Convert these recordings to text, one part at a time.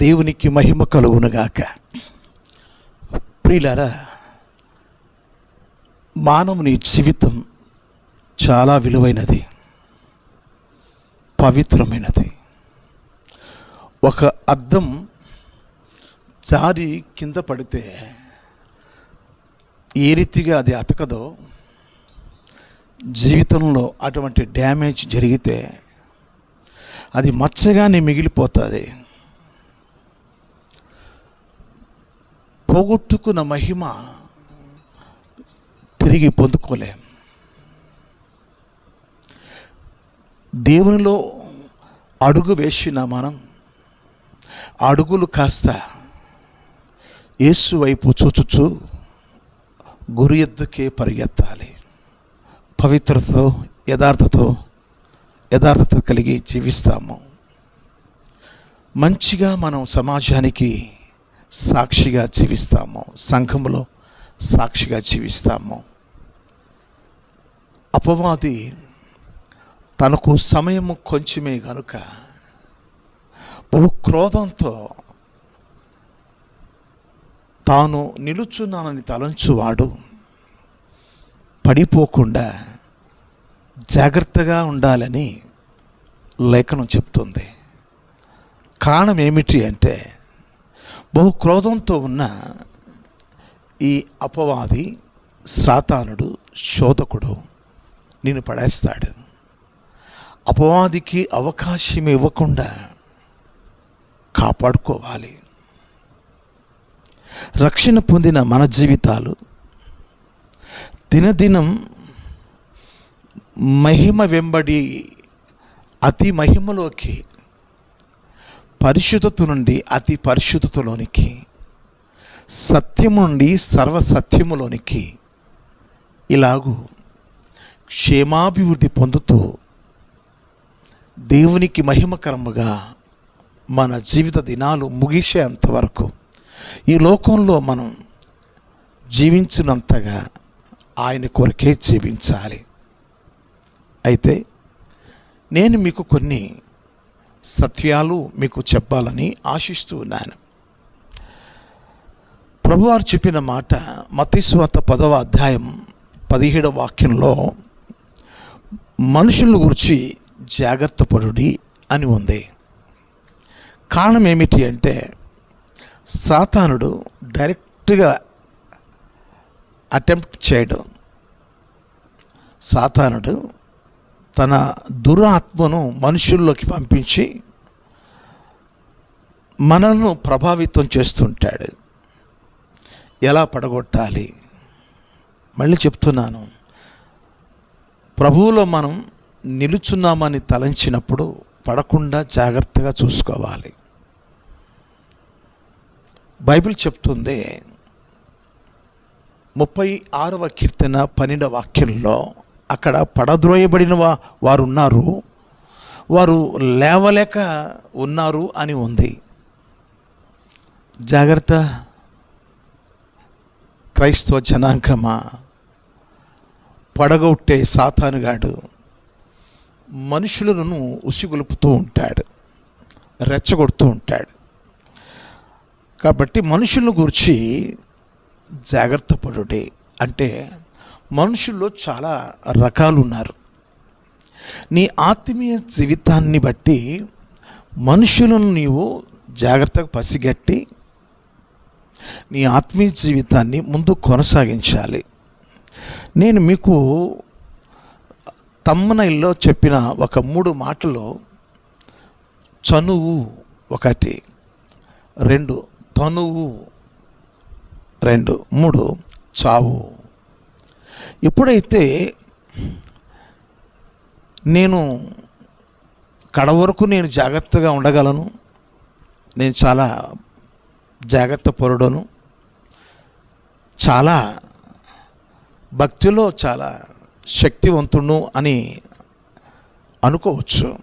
దేవునికి మహిమ కలుగునుగాక. ప్రియులారా మానవుని జీవితం చాలా విలువైనది పవిత్రమైనది. ఒక అద్దం జారి కింద పడితే ఏ రీతిగా అది అతకదో జీవితంలో అటువంటి డ్యామేజ్ జరిగితే అది మచ్చగానే మిగిలిపోతుంది. పోగొట్టుకున్న మహిమ తిరిగి పొందుకోలేం. దేవునిలో అడుగు వేసిన మనం అడుగులు కాస్త యేసు వైపు చూచుచు గురి ఎద్దుకే పరిగెత్తాలి. పవిత్రతతో యథార్థతో యథార్థత కలిగి జీవిస్తాము. మంచిగా మనం సమాజానికి సాక్షిగా జీవిస్తాము. సంఘములో సాక్షిగా జీవిస్తాము. అపవాది తనకు సమయం కొంచెమే కనుక బహు క్రోధంతో తాను నిలుచున్నానని తలంచువాడు పడిపోకుండా జాగ్రత్తగా ఉండాలని లేఖనం చెప్తుంది. కారణం ఏమిటి అంటే బహు క్రోధంతో ఉన్న ఈ అపవాది సాతానుడు శోధకుడు నేను పడేస్తాడు. అపవాదికి అవకాశం ఇవ్వకుండా కాపాడుకోవాలి. రక్షణ పొందిన మన జీవితాలు దినదినం మహిమ వెంబడి అతి మహిమలోకి పరిశుద్ధత నుండి అతి పరిశుద్ధతలోనికి సత్యము నుండి సర్వసత్యములోనికి ఇలాగూ క్షేమాభివృద్ధి పొందుతూ దేవునికి మహిమకరముగా మన జీవిత దినాలు ముగిసేంత వరకు ఈ లోకంలో మనం జీవించినంతగా ఆయన కొరకే జీవించాలి. అయితే నేను మీకు కొన్ని సత్యాలు మీకు చెప్పాలని ఆశిస్తూ ఉన్నాను. ప్రభువారు చెప్పిన మాట మతిస్వాత పదవ అధ్యాయం పదిహేడవ వాక్యంలో మనుషుల గురించి జాగ్రత్త పడుడి అని ఉంది. కారణం ఏమిటి అంటే సాతానుడు డైరెక్ట్గా అటెంప్ట్ చేయడం. సాతానుడు తన దురాత్మను మనుషుల్లోకి పంపించి మనల్ని ప్రభావితం చేస్తుంటాడు. ఎలా పడగొట్టాలి? మళ్ళీ చెప్తున్నాను. ప్రభువులో మనం నిలుచున్నామని తలంచినప్పుడు పడకుండా జాగ్రత్తగా చూసుకోవాలి. బైబిల్ చెప్తుంది ముప్పై ఆరవ కీర్తన పన్నెండవ వాక్యంలో అక్కడ పడద్రోయబడిన వా వారు ఉన్నారు వారు లేవలేక ఉన్నారు అని ఉంది. జాగ్రత్త. క్రైస్తవ జనాంగమా? పడగొట్టే సాతానుగాడు మనుషులను ఉసిగొలుపుతూ ఉంటాడు. రెచ్చగొడుతూ ఉంటాడు. కాబట్టి మనుషులను గురించి జాగ్రత్త పడుడే. అంటే మనుషుల్లో చాలా రకాలు ఉన్నారు నీ ఆత్మీయ జీవితాన్ని బట్టి మనుషులను నీవు జాగ్రత్తగా పసిగట్టి నీ ఆత్మీయ జీవితాన్ని ముందు కొనసాగించాలి. నేను మీకు తమ్మనైల్లో చెప్పిన ఒక మూడు మాటలు చనువు ఒకటి రెండు తనువు రెండు మూడు చావు. ఎప్పుడైతే నేను కడ వరకు నేను జాగ్రత్తగా ఉండగలను నేను చాలా జాగ్రత్త పరుడను చాలా భక్తిలో చాలా శక్తివంతుడు అని అనుకోవచ్చు.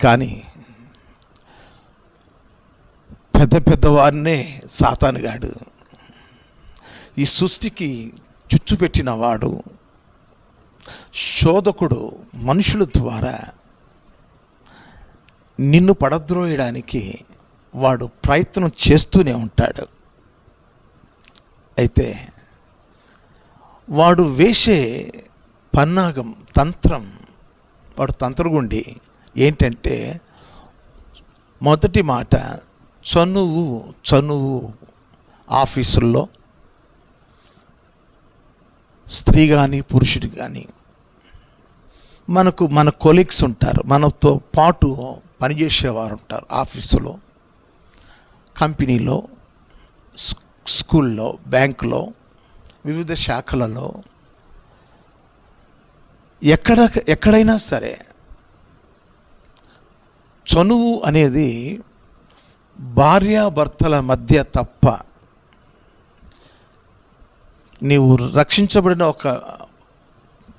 కానీ పెద్ద పెద్దవారినే సాతానుగాడు. ఈ సృష్టికి చుచ్చు పెట్టిన వాడు శోధకుడు మనుషుల ద్వారా నిన్ను పడద్రోయడానికి వాడు ప్రయత్నం చేస్తూనే ఉంటాడు. అయితే వాడు వేసే పన్నాగం తంత్రం వాడు తంత్రగుండి ఏంటంటే మొదటి మాట చనువు చనువు ఆఫీసుల్లో స్త్రీ కానీ పురుషుడు కానీ మనకు మన కొలీగ్స్ ఉంటారు. మనతో పాటు పనిచేసేవారు ఉంటారు ఆఫీసులో కంపెనీలో స్కూల్లో బ్యాంకులో వివిధ శాఖలలో. ఎక్కడ ఎక్కడైనా సరే చనువు అనేది భార్యాభర్తల మధ్య తప్ప నీవు రక్షించబడిన ఒక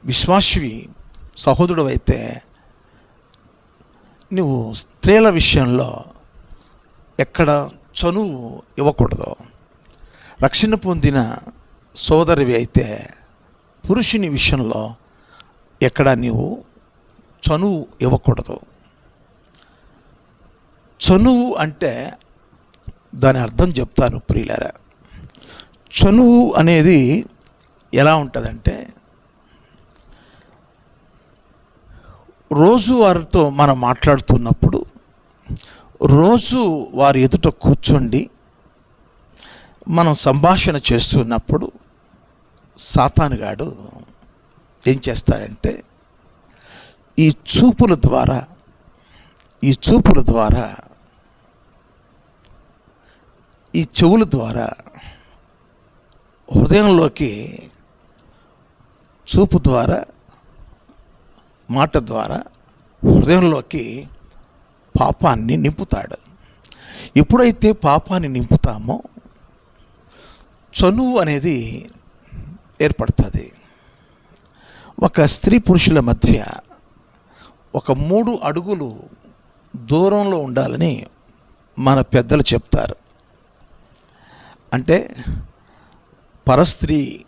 విశ్వాసివి సహోదరుడు అయితే నువ్వు స్త్రీల విషయంలో ఎక్కడ చనువు ఇవ్వకూడదు. రక్షణ పొందిన సోదరివి అయితే పురుషుని విషయంలో ఎక్కడ నీవు చనువు ఇవ్వకూడదు. చనువు అంటే దాని అర్థం చెప్తాను ప్రియులారా. చనువు అనేది ఎలా ఉంటుందంటే రోజు వారితో మనం మాట్లాడుతున్నప్పుడు రోజు వారి ఎదుట కూర్చోండి మనం సంభాషణ చేస్తున్నప్పుడు సాతానుగాడు ఏం చేస్తాడంటే ఈ చూపుల ద్వారా ఈ చూపుల ద్వారా ఈ చెవుల ద్వారా హృదయంలోకి చూపు ద్వారా మాట ద్వారా హృదయంలోకి పాపాన్ని నింపుతాడు. ఎప్పుడైతే పాపాన్ని నింపుతామో చనువు అనేది ఏర్పడుతుంది. ఒక స్త్రీ పురుషుల మధ్య ఒక మూడు అడుగులు దూరంలో ఉండాలని మన పెద్దలు చెప్తారు. అంటే పరస్త్రీ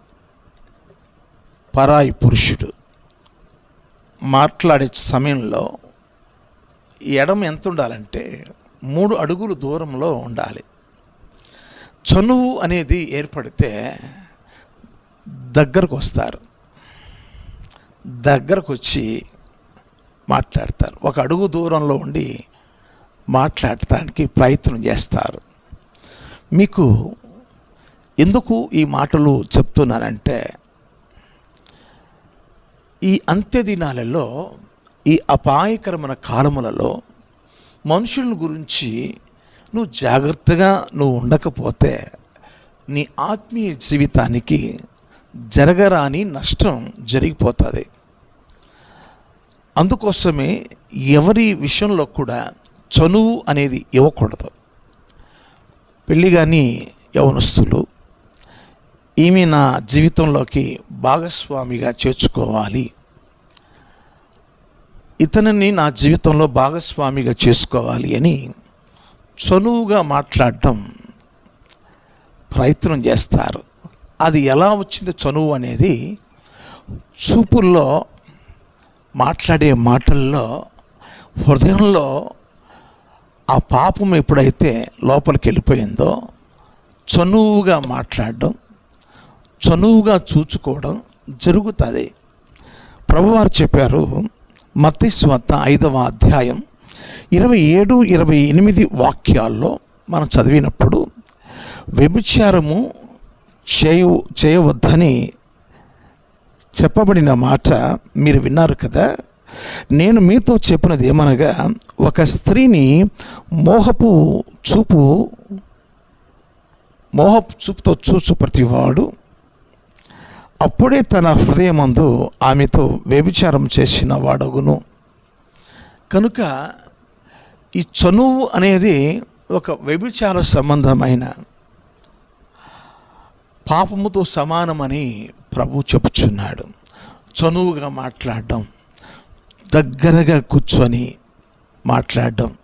పరాయి పురుషుడు మాట్లాడే సమయంలో ఎడమ ఎంత ఉండాలంటే మూడు అడుగులు దూరంలో ఉండాలి. చనువు అనేది ఏర్పడితే దగ్గరకు వస్తారు. దగ్గరకు వచ్చి మాట్లాడతారు. ఒక అడుగు దూరంలో ఉండి మాట్లాడటానికి ప్రయత్నం చేస్తారు. మీకు ఎందుకు ఈ మాటలు చెప్తున్నానంటే ఈ అంత్య దినాలలో ఈ అపాయకరమైన కాలములలో మనుషుల గురించి నువ్వు జాగ్రత్తగా నువ్వు ఉండకపోతే నీ ఆత్మీయ జీవితానికి జరగరాని నష్టం జరిగిపోతుంది. అందుకోసమే ఎవరి విషయంలో కూడా చనువు అనేది ఇవ్వకూడదు. పెళ్ళి కానీ యవనస్తులు ఈమె నా జీవితంలోకి భాగస్వామిగా చేర్చుకోవాలి. ఇతనిని నా జీవితంలో భాగస్వామిగా చేసుకోవాలి అని చనువుగా మాట్లాడటం ప్రయత్నం చేస్తారు. అది ఎలా వచ్చింది చనువు అనేది చూపుల్లో మాట్లాడే మాటల్లో హృదయంలో ఆ పాపం ఎప్పుడైతే లోపలికి వెళ్ళిపోయిందో చనువుగా మాట్లాడడం చనువుగా చూచుకోవడం జరుగుతుంది. ప్రభువారు చెప్పారు మత్తి ఐదవ అధ్యాయం ఇరవై ఏడు ఇరవై ఎనిమిది వాక్యాల్లో మనం చదివినప్పుడు వ్యభిచారము చేయ చేయవద్దని చెప్పబడిన మాట మీరు విన్నారు కదా? నేను మీతో చెప్పినది ఏమనగా ఒక స్త్రీని మోహపు చూపు మోహపు చూపుతో చూచు ప్రతివాడు అప్పుడే తన హృదయమందు ఆమెతో వ్యభిచారం చేసిన వాడగును. కనుక ఈ చనువు అనేది ఒక వ్యభిచార సంబంధమైన పాపముతో సమానమని ప్రభు చెప్పుచున్నాడు. చనువుగా మాట్లాడడం దగ్గరగా కూర్చొని మాట్లాడడం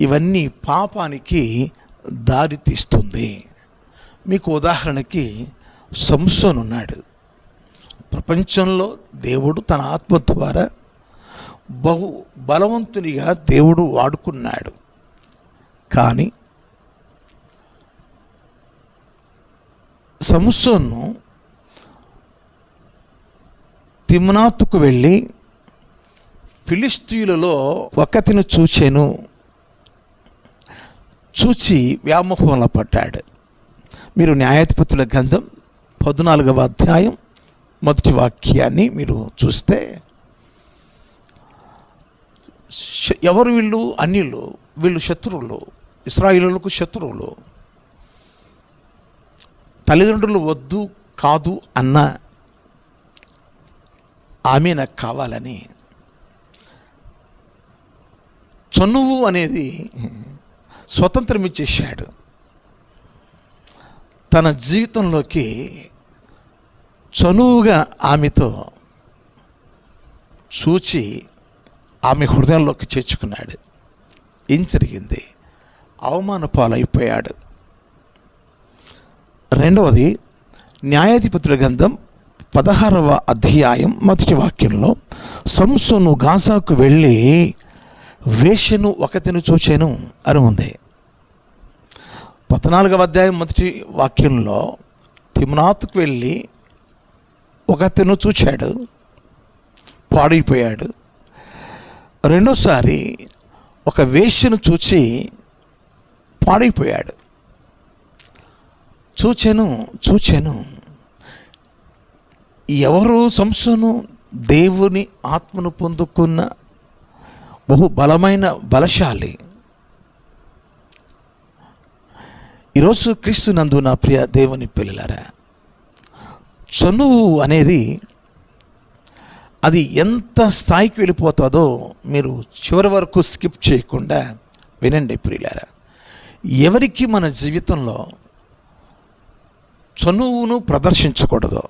ఇవన్నీ పాపానికి దారి తీస్తుంది మీకు ఉదాహరణకి సంసోన్ ఉన్నాడు ప్రపంచంలో దేవుడు తన ఆత్మ ద్వారా బహు బలవంతునిగా దేవుడు వాడుకున్నాడు. కానీ సంసోన్ను తిమ్నాత్కు వెళ్ళి ఫిలిస్తీయులలో ఒకతిని చూచెను. చూచి వ్యామోహంలో పడ్డాడు. మీరు న్యాయాధిపతుల గ్రంథం పద్నాలుగవ అధ్యాయం మొదటి వాక్యాన్ని మీరు చూస్తే ఎవరు వీళ్ళు? అన్యులు. వీళ్ళు శత్రువులు. ఇస్రాయిలకు శత్రువులు. తల్లిదండ్రులు వద్దు కాదు అన్న ఆమె నాకు కావాలని. చనువు అనేది స్వతంత్రం ఇచ్చేసాడు తన జీవితంలోకి చనువుగా ఆమెతో చూచి ఆమె హృదయంలోకి చేర్చుకున్నాడు. ఏం జరిగింది? అవమాన పాలైపోయాడు రెండవది న్యాయాధిపతుల గ్రంథం పదహారవ అధ్యాయం మొదటి వాక్యంలో సంసోను గాజాకు వెళ్ళి వేషను ఒకతిని చూచాను అని ఉంది. పద్నాలుగవ అధ్యాయం మొదటి వాక్యంలో తిమునాత్కు వెళ్ళి ఒకతను చూచాడు పాడైపోయాడు. రెండోసారి ఒక వేష్యను చూచి పాడైపోయాడు. చూచాను చూచాను ఎవరు సంశను దేవుని ఆత్మను పొందుకున్న బహు బలమైన బలశాలి. ఈరోజు క్రీస్తు నందు నా ప్రియ దేవుని పిల్లలారా చనువు అనేది అది ఎంత స్థాయికి వెళ్ళిపోతుందో మీరు చివరి వరకు స్కిప్ చేయకుండా వినండి ప్రియులారా. ఎవరికి మన జీవితంలో చనువును ప్రదర్శించకూడదు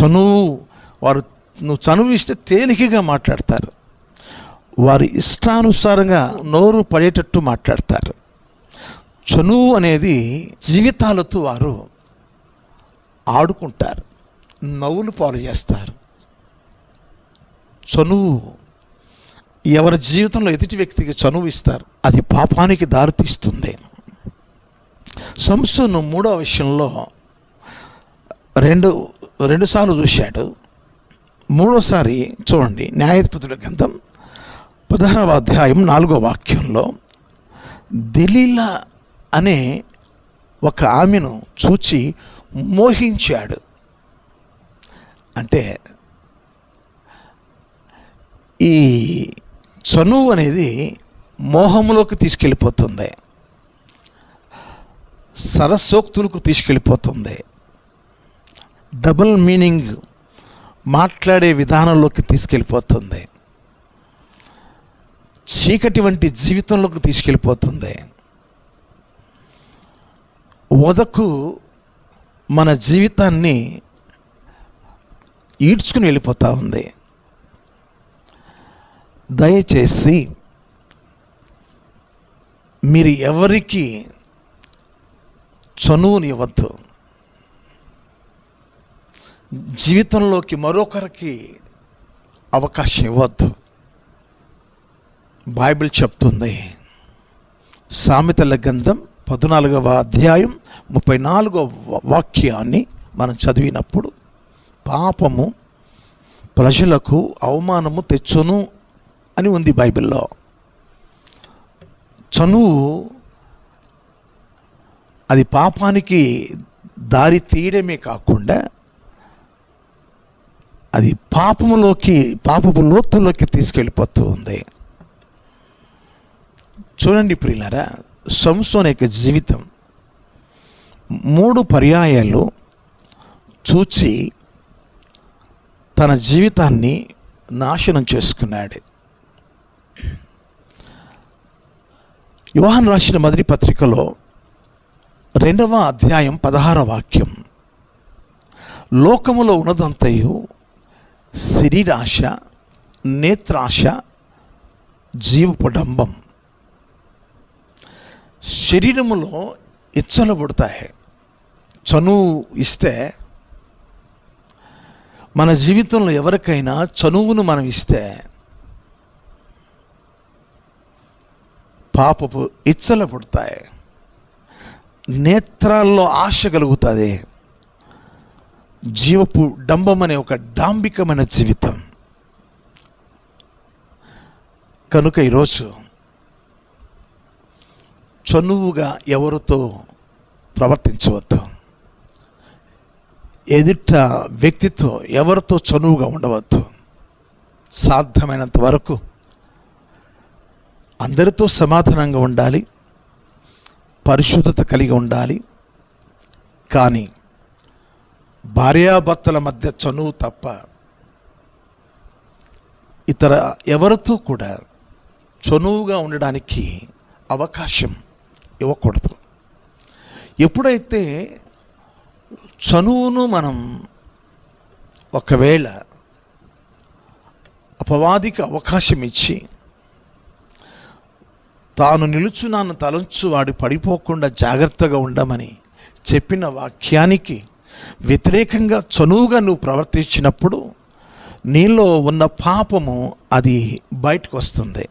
చనువు వారు నువ్వు చనువు ఇస్తే తేలికగా మాట్లాడతారు. వారి ఇష్టానుసారంగా నోరు పడేటట్టు మాట్లాడతారు. చనువు అనేది జీవితాలతో వారు ఆడుకుంటారు. నవ్వులు పాలు చేస్తారు. చనువు ఎవరి జీవితంలో ఎదుటి వ్యక్తికి చనువు ఇస్తారు అది పాపానికి దారితీస్తుంది సంస్థను మూడో విషయంలో రెండు రెండుసార్లు చూశాడు. మూడోసారి చూడండి న్యాయాధిపతుల గ్రంథం పదహారవ అధ్యాయం నాలుగో వాక్యంలో దిలీలా అనే ఒక ఆమెను చూచి మోహించాడు. అంటే ఈ చనువు అనేది మోహంలోకి తీసుకెళ్ళిపోతుంది. సరస్సోక్తులకు తీసుకెళ్ళిపోతుంది. డబుల్ మీనింగ్ మాట్లాడే విధానంలోకి తీసుకెళ్ళిపోతుంది. చీకటి వంటి జీవితంలోకి తీసుకెళ్ళిపోతుంది. వదకు మన జీవితాన్ని ఈడ్చుకుని వెళ్ళిపోతూ ఉంది. దయచేసి మీరు ఎవరికి చనువుని ఇవ్వద్దు జీవితంలోకి మరొకరికి అవకాశం ఇవ్వద్దు. బైబిల్ చెప్తుంది. సామెతల గ్రంథం పద్నాలుగవ అధ్యాయం ముప్పై నాలుగవ వాక్యాన్ని మనం చదివినప్పుడు పాపము ప్రజలకు అవమానము తెచ్చును అని ఉంది బైబిల్లో. చనువు అది పాపానికి దారి తీయడమే కాకుండా అది పాపములోకి పాపపు లోతుల్లోకి తీసుకెళ్ళిపోతూ ఉంది. చూడండి ప్రియులారా సంసోన్ యొక్క జీవితం. మూడు పర్యాయాలు చూచి తన జీవితాన్ని నాశనం చేసుకున్నాడు. యోహాన్ రాసిన మొదటి పత్రికలో రెండవ అధ్యాయం పదహార వాక్యం లోకములో ఉన్నదంతయు శరీరాశ నేత్రాశ జీవపు డంబం శరీరములో ఇచ్చలు పుడతాయి. చనువు ఇస్తే మన జీవితంలో ఎవరికైనా చనువును మనం ఇస్తే పాపపు ఇచ్చలు పుడతాయి. నేత్రాల్లో ఆశ కలుగుతుంది. జీవపు డంబం అనే ఒక డాంబికమైన జీవితం. కనుక ఈరోజు చనువుగా ఎవరితో ప్రవర్తించవద్దు. ఎదుట వ్యక్తితో ఎవరితో చనువుగా ఉండవద్దు. సాధ్యమైనంత వరకు అందరితో సమాధానంగా ఉండాలి పరిశుద్ధత కలిగి ఉండాలి. కానీ భార్యాభర్తల మధ్య చనువు తప్ప ఇతర ఎవరితో కూడా చనువుగా ఉండడానికి అవకాశం ఇవ్వకూడదు. ఎప్పుడైతే చనువును మనం ఒకవేళ అపవాదికి అవకాశం ఇచ్చి తాను నిలుచున్నాను తలంచు వాడు పడిపోకుండా జాగ్రత్తగా ఉండమని చెప్పిన వాక్యానికి వ్యతిరేకంగా చనువుగా నువ్వు ప్రవర్తించినప్పుడు నీలో ఉన్న పాపము అది బయటకు వస్తుంది.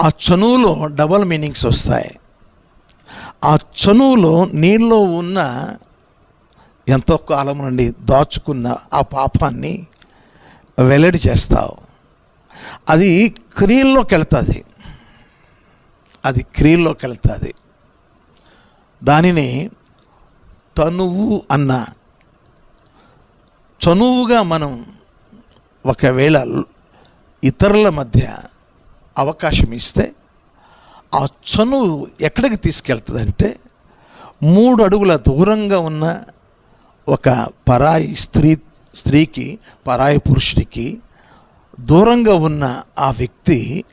ఆ చనువులో డబల్ మీనింగ్స్ వస్తాయి. ఆ చనువులో నీళ్ళలో ఉన్న ఎంతో కాలం నుండి దాచుకున్న ఆ పాపాన్ని వెల్లడి చేస్తావు. అది క్రియల్లోకి వెళ్తుంది. అది క్రియల్లోకి వెళ్తుంది. దానిని తనువు అన్న చనువుగా మనం ఒకవేళ ఇతరుల మధ్య అవకాశం ఇస్తే ఆ చనువు ఎక్కడికి తీసుకెళ్తుందంటే మూడు అడుగుల దూరంగా ఉన్న ఒక పరాయి స్త్రీ స్త్రీకి పరాయి పురుషుడికి దూరంగా ఉన్న ఆ వ్యక్తి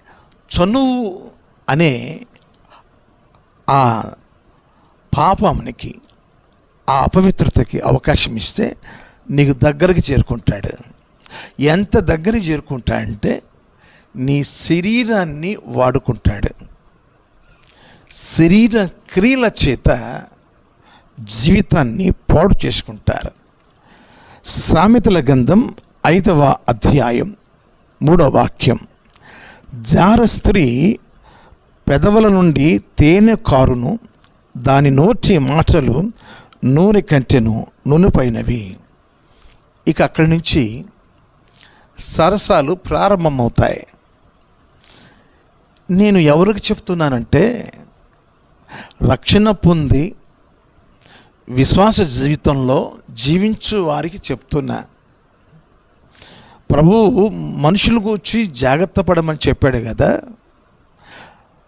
చనువు అనే ఆ పాపమునికి ఆ అపవిత్రతకి అవకాశం ఇస్తే నీకు దగ్గరికి చేరుకుంటాడు. ఎంత దగ్గరికి చేరుకుంటాడంటే నీ శరీరాన్ని వాడుకుంటాడు. శరీర క్రియల చేత జీవితాన్ని పాడు చేసుకుంటారు. సామెతల గంధం ఐదవ అధ్యాయం మూడవ వాక్యం. జార స్త్రీ పెదవుల నుండి తేనె కారును దాని నోటి మాటలు నూనె కంటెను నూనెపైనవి. ఇక అక్కడి నుంచి సరసాలు ప్రారంభమవుతాయి. నేను ఎవరికి చెప్తున్నానంటే రక్షణ పొంది విశ్వాస జీవితంలో జీవించు వారికి చెప్తున్నా. ప్రభువు మనుషులు కూర్చి జాగ్రత్త పడమని చెప్పాడు కదా.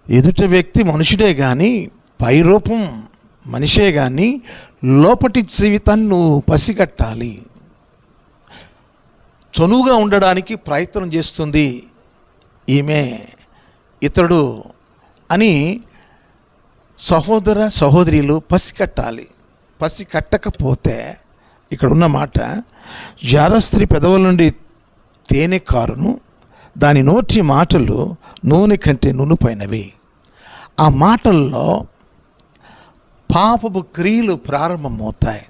ఎదుట వ్యక్తి మనుషుడే కానీ పైరూపం మనిషే కానీ లోపటి జీవితాన్ని నువ్వు పసిగట్టాలి. చనువుగా ఉండడానికి ప్రయత్నం చేస్తుంది. ఈమె ఇతడు అని సహోదర సహోదరులు పసికట్టాలి. పసి కట్టకపోతే ఇక్కడ ఉన్న మాట జారస్త్రీ పెదవుల నుండి తేనె కారును దాని నోటి మాటలు నూనె కంటే నునుపైనవి. ఆ మాటల్లో పాపపు క్రియలు ప్రారంభమవుతాయి.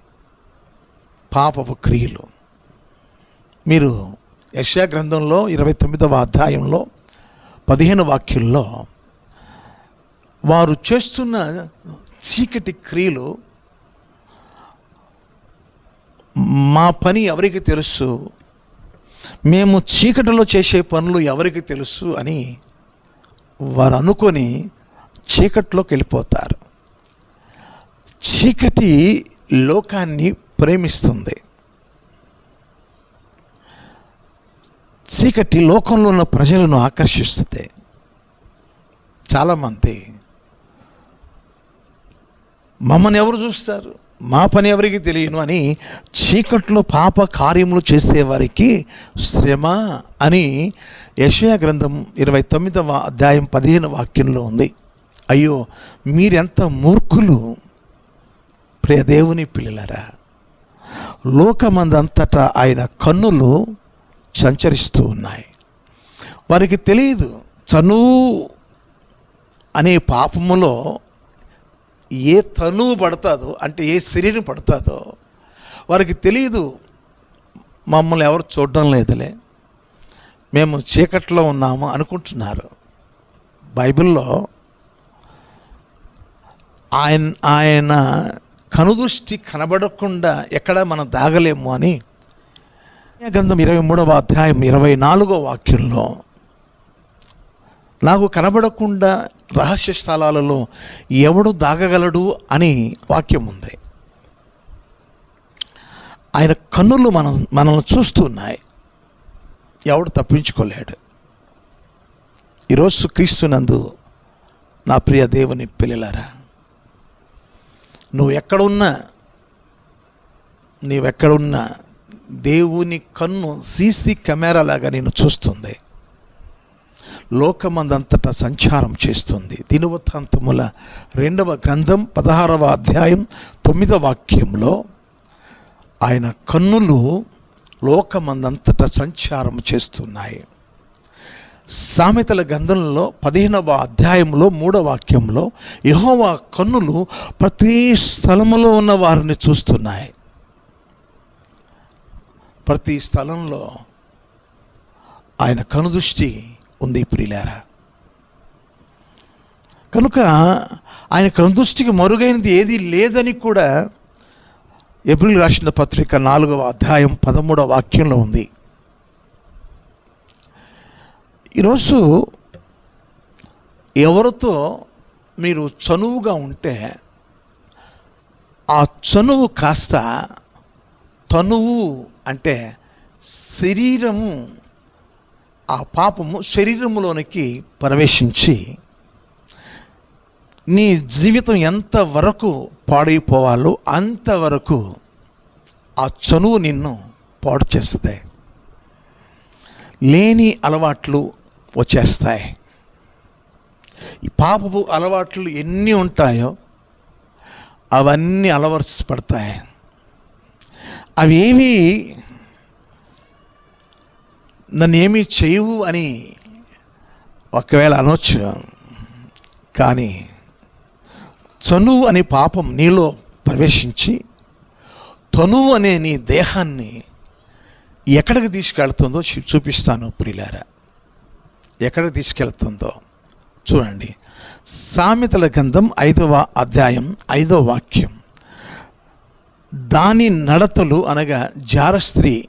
పాపపు క్రియలు. మీరు యశా గ్రంథంలో ఇరవై తొమ్మిదవ అధ్యాయంలో పదిహేను వాక్యుల్లో వారు చేస్తున్న చీకటి క్రియలు మా పని ఎవరికి తెలుసు? మేము చీకటిలో చేసే పనులు ఎవరికి తెలుసు అని వారు అనుకొని చీకటిలోకి వెళ్ళిపోతారు. చీకటి లోకాన్ని ప్రేమిస్తుంది. చీకటి లోకంలో ఉన్న ప్రజలను ఆకర్షిస్తుంది. చాలామంది మమ్మల్ని ఎవరు చూస్తారు? మా పని ఎవరికి తెలియను అని చీకట్లో పాప కార్యములు చేసేవారికి శ్రమ అని యషయా గ్రంథం ఇరవై తొమ్మిదవ అధ్యాయం పదిహేను వాక్యంలో ఉంది. అయ్యో మీరెంత మూర్ఖులు? ప్రియ దేవుని పిల్లలరా లోకమందంతటా ఆయన కన్నులు సంచరిస్తూ ఉన్నాయి. వారికి తెలియదు చనువు అనే పాపములో ఏ తనువు పడతాదో అంటే ఏ శరీరం పడతాదో వారికి తెలియదు మమ్మల్ని ఎవరు చూడడం లేదులే. మేము చీకట్లో ఉన్నాము అనుకుంటున్నారు. బైబిల్లో ఆయన ఆయన కనుదృష్టి కనబడకుండా ఎక్కడ మనం దాగలేము అని గ్రంథం ఇరవై మూడవ అధ్యాయం ఇరవై నాలుగో వాక్యంలో నాకు కనబడకుండా రహస్య స్థలాలలో ఎవడు దాగగలడు అని వాక్యం ఉంది. ఆయన కన్నులు మనం మనల్ని చూస్తున్నాయి. ఎవడు తప్పించుకోలేడు. ఈరోజు క్రీస్తునందు నా ప్రియ దేవుని పిల్లలారా నువ్వు ఎక్కడున్నా నీవెక్కడున్నా దేవుని కన్ను సీసీ కెమెరా లాగా నేను చూస్తుంది. లోకమందంతటా సంచారం చేస్తుంది. దినవృత్తాంతముల రెండవ గ్రంథం పదహారవ అధ్యాయం తొమ్మిదవ వాక్యంలో ఆయన కన్నులు లోకమందంతటా సంచారం చేస్తున్నాయి. సామెతల గ్రంథంలో పదిహేనవ అధ్యాయంలో మూడవ వాక్యంలో యహోవా కన్నులు ప్రతి స్థలములో ఉన్న వారిని చూస్తున్నాయి. ప్రతి స్థలంలో ఆయన కనుదృష్టి ఉంది ప్రియులారా కనుక ఆయన కనుదృష్టికి మరుగైనది ఏది లేదని కూడా ఏప్రిల్ రాసిన పత్రిక నాలుగవ అధ్యాయం పదమూడవ వాక్యంలో ఉంది. ఈరోజు ఎవరితో మీరు చనువుగా ఉంటే ఆ చనువు కాస్త తనువు అంటే శరీరము ఆ పాపము శరీరంలోనికి ప్రవేశించి నీ జీవితం ఎంతవరకు పాడైపోవాలో అంతవరకు ఆ చనువు నిన్ను పాడు చేస్తుంది లేని అలవాట్లు వచ్చేస్తాయి. ఈ పాపపు అలవాట్లు ఎన్ని ఉంటాయో అవన్నీ అలవరుచబడతాయి అవి ఏవి నన్ను ఏమీ చేయవు అని ఒకవేళ అనొచ్చు. కానీ చనువు అనే పాపం నీలో ప్రవేశించి తనువు అనే నీ దేహాన్ని ఎక్కడికి తీసుకెళ్తుందో చూ- చూపిస్తాను ప్రియులారా. ఎక్కడికి తీసుకెళ్తుందో చూడండి. సామెతల గ్రంథం ఐదవ అధ్యాయం ఐదవ వాక్యం. దాని నడతలు అనగా జార స్త్రీ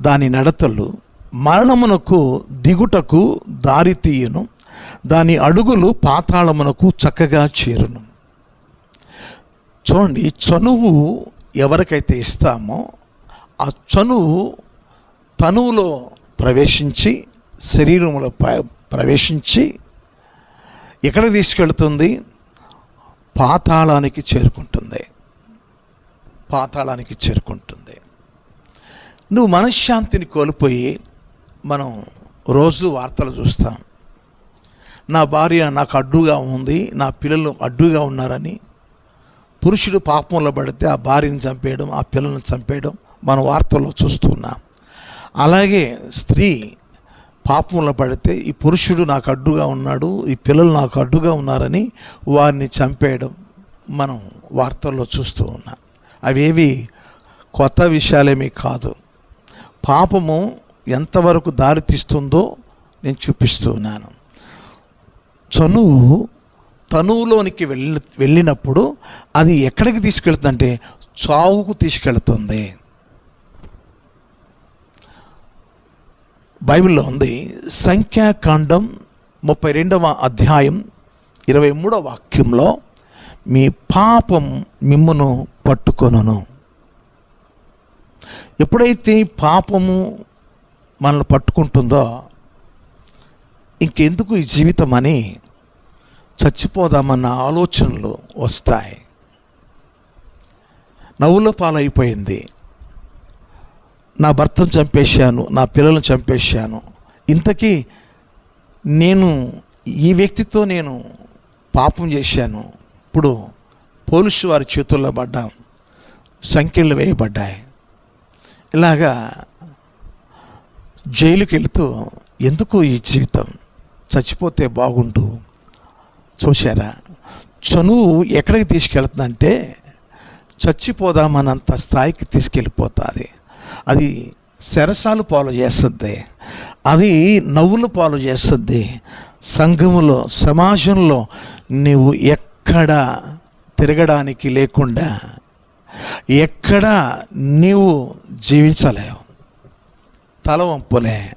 దాని నడతలు మరణమునకు దిగుటకు దారి తీయను దాని అడుగులు పాతాళమునకు చక్కగా చేరును. చూడండి చనువు ఎవరికైతే ఇస్తామో ఆ చనువు తనువులో ప్రవేశించి శరీరంలో ప్రవేశించి ఎక్కడ తీసుకెళ్తుంది? పాతాళానికి చేరుకుంటుంది. పాతాళానికి చేరుకుంటుంది. నువ్వు మనశ్శాంతిని కోల్పోయి మనం రోజు వార్తలు చూస్తాం. నా భార్య నాకు అడ్డుగా ఉంది నా పిల్లలు అడ్డుగా ఉన్నారని పురుషుడు పాపంలో పడితే ఆ భార్యను చంపేయడం ఆ పిల్లల్ని చంపేయడం మనం వార్తల్లో చూస్తున్నాం అలాగే స్త్రీ పాపంలో పడితే ఈ పురుషుడు నాకు అడ్డుగా ఉన్నాడు ఈ పిల్లలు నాకు అడ్డుగా ఉన్నారని వారిని చంపేయడం మనం వార్తల్లో చూస్తూ ఉన్నాం. అవేవి కొత్త విషయాలేమీ కాదు. పాపము ఎంతవరకు దారితీస్తుందో నేను చూపిస్తున్నాను చనువు తనువులోనికి వెళ్ళి వెళ్ళినప్పుడు అది ఎక్కడికి తీసుకెళ్తుందంటే చావుకు తీసుకెళ్తుంది. బైబిల్లో ఉంది సంఖ్యాకాండం ముప్పై రెండవ అధ్యాయం ఇరవై మూడవ వాక్యంలో మీ పాపం మిమ్మను పట్టుకొనును. ఎప్పుడైతే పాపము మనల్ని పట్టుకుంటుందో ఇంకెందుకు ఈ జీవితం అని చచ్చిపోదామన్న ఆలోచనలు వస్తాయి. నవ్వుల పాలైపోయింది. నా భర్తను చంపేశాను నా పిల్లలను చంపేశాను. ఇంతకీ నేను ఈ వ్యక్తితో నేను పాపం చేశాను. ఇప్పుడు పోలీసు వారి చేతుల్లో పడ్డాం. సంఖ్యలు వేయబడ్డాయి. ఇలాగా జైలుకి వెళుతూ ఎందుకు ఈ జీవితం? చచ్చిపోతే బాగుండు. చూశారా? చనువు ఎక్కడికి తీసుకెళ్తుందంటే చచ్చిపోదామన్నంత స్థాయికి తీసుకెళ్ళిపోతుంది. అది శరసాలు పాలు చేస్తుంది. అది నవ్వులు పాలు చేస్తుంది. సంఘములో సమాజంలో నీవు ఎక్కడ తిరగడానికి లేకుండా ఎక్కడ నీవు జీవించలేవు. తలవంపులే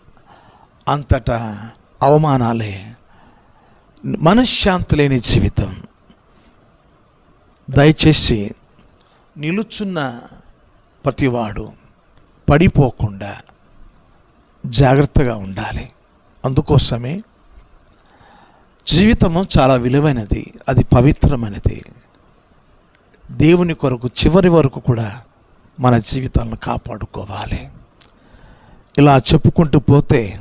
అంతటా అవమానాలే. మనశ్శాంతి లేని జీవితం. దయచేసి నిలుచున్న ప్రతివాడు పడిపోకుండా జాగ్రత్తగా ఉండాలి. అందుకోసమే జీవితము చాలా విలువైనది అది పవిత్రమైనది. దేవుని కొరకు చివరి వరకు కూడా మన జీవితాలను కాపాడుకోవాలి. ఇలా చెప్పుకుంటూ పోతే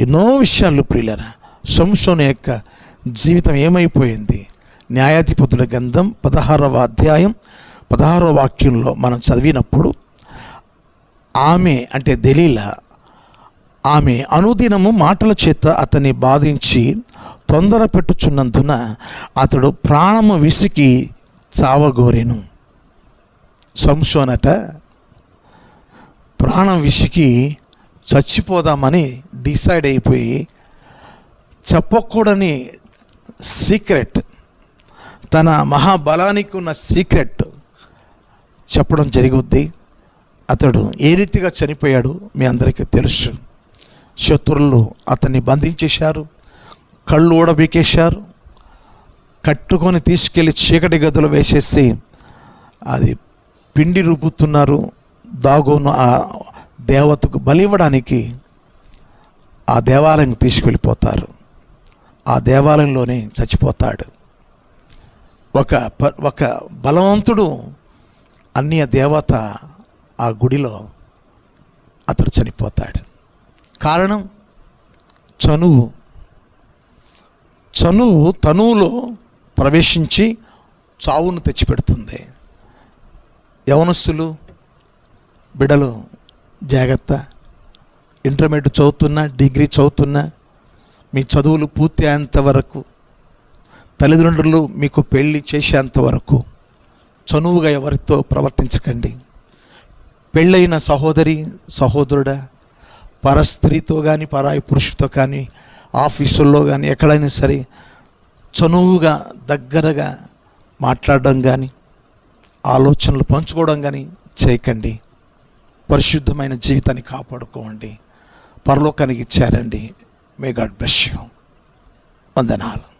ఎన్నో విషయాలు ప్రియులరా. సంసోని యొక్క జీవితం ఏమైపోయింది? న్యాయాధిపతుల గ్రంథం పదహారవ అధ్యాయం పదహారవ వాక్యంలో మనం చదివినప్పుడు ఆమె అంటే దలీలా ఆమె అనుదినము మాటల చేత అతన్ని బాధించి తొందర పెట్టుచున్నందున అతడు ప్రాణము విసికి చావగోరెను. సంసోనట ప్రాణం విసికి చచ్చిపోదామని డిసైడ్ అయిపోయి చెప్పకూడని సీక్రెట్ తన మహాబలానికి ఉన్న సీక్రెట్ చెప్పడం జరుగుద్ది. అతడు ఏ రీతిగా చనిపోయాడు మీ అందరికీ తెలుసు. శత్రువులు అతన్ని బంధించేశారు కళ్ళు ఓడబీకేశారు కట్టుకొని తీసుకెళ్ళి చీకటి గదులు వేసేసి అది పిండి రూపుతున్నారు దాగోను ఆ దేవతకు బలివ్వడానికి ఆ దేవాలయం తీసుకెళ్ళిపోతారు. ఆ దేవాలయంలోనే చచ్చిపోతాడు. ఒక ప ఒక బలవంతుడు అన్య దేవత ఆ గుడిలో అతడు చనిపోతాడు. కారణం చనువు. చనువు తనువులో ప్రవేశించి చావును తెచ్చిపెడుతుంది. యవనస్తులు బిడలు జాగ్రత్త. ఇంటర్మీడియట్ చదువుతున్నా డిగ్రీ చదువుతున్నా మీ చదువులు పూర్తి అయ్యేంత వరకు తల్లిదండ్రులు మీకు పెళ్ళి చేసేంత వరకు చనువుగా ఎవరితో ప్రవర్తించకండి. పెళ్ళైన సహోదరి సహోదరుడా పరస్త్రీతో కానీ పరాయి పురుషుతో కానీ ఆఫీసుల్లో కానీ ఎక్కడైనా సరే చనువుగా దగ్గరగా మాట్లాడడం కానీ ఆలోచనలు పంచుకోవడం కానీ చేయకండి. పరిశుద్ధమైన జీవితాన్ని కాపాడుకోండి పరలోకానికి ఇచ్చారండి మే గాడ్ బ్లెస్ యూ వందనాలు.